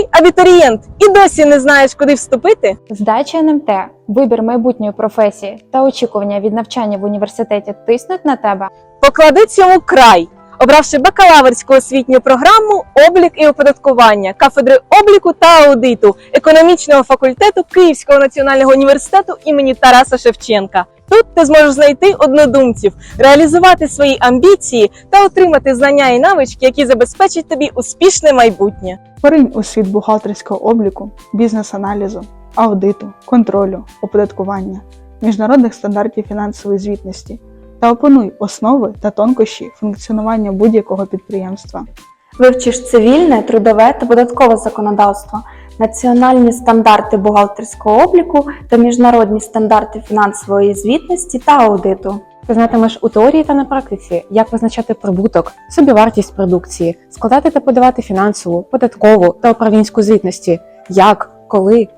Ти абітурієнт і досі не знаєш, куди вступити? Здача НМТ, вибір майбутньої професії та очікування від навчання в університеті тиснуть на тебе. Поклади цьому край, обравши бакалаврську освітню програму облік і оподаткування кафедри обліку та аудиту економічного факультету Київського національного університету імені Тараса Шевченка. Тут ти зможеш знайти однодумців, реалізувати свої амбіції та отримати знання і навички, які забезпечать тобі успішне майбутнє. Поринь у світ бухгалтерського обліку, бізнес-аналізу, аудиту, контролю, оподаткування, міжнародних стандартів фінансової звітності та опануй основи та тонкощі функціонування будь-якого підприємства. Вивчиш цивільне, трудове та податкове законодавство, національні стандарти бухгалтерського обліку та міжнародні стандарти фінансової звітності та аудиту. Ти знатимеш у теорії та на практиці, як визначати прибуток, собівартість продукції, складати та подавати фінансову, податкову та управлінську звітності, як, коли,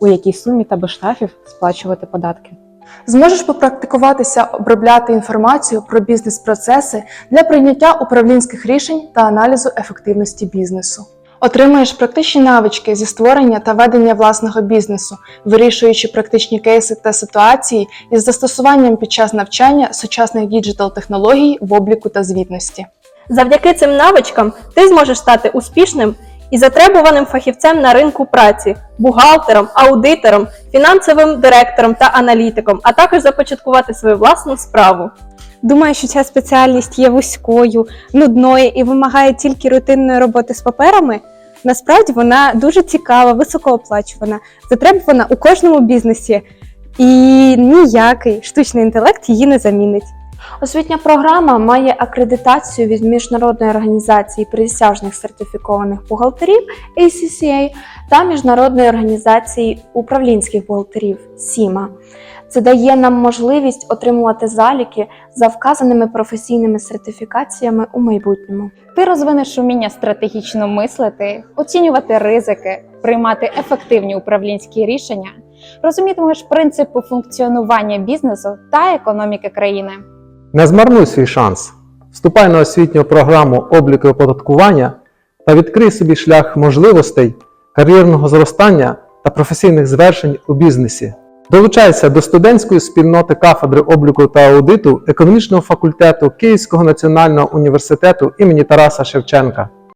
у якій сумі та без штрафів сплачувати податки. Зможеш попрактикуватися обробляти інформацію про бізнес-процеси для прийняття управлінських рішень та аналізу ефективності бізнесу. Отримаєш практичні навички зі створення та ведення власного бізнесу, вирішуючи практичні кейси та ситуації із застосуванням під час навчання сучасних діджитал-технологій в обліку та звітності. Завдяки цим навичкам ти зможеш стати успішним і затребуваним фахівцем на ринку праці, бухгалтером, аудитором, фінансовим директором та аналітиком, а також започаткувати свою власну справу. Думаю, що ця спеціальність є вузькою, нудною і вимагає тільки рутинної роботи з паперами. Насправді вона дуже цікава, високооплачувана, затребувана у кожному бізнесі, і ніякий штучний інтелект її не замінить. Освітня програма має акредитацію від міжнародної організації присяжних сертифікованих бухгалтерів ACCA та міжнародної організації управлінських бухгалтерів SIMA. Це дає нам можливість отримувати заліки за вказаними професійними сертифікаціями у майбутньому. Ти розвинеш уміння стратегічно мислити, оцінювати ризики, приймати ефективні управлінські рішення, розумітимеш принципи функціонування бізнесу та економіки країни. Не змарнуй свій шанс. Вступай на освітню програму обліку оподаткування та відкрий собі шлях можливостей, кар'єрного зростання та професійних звершень у бізнесі. Долучайся до студентської спільноти кафедри обліку та аудиту економічного факультету Київського національного університету імені Тараса Шевченка.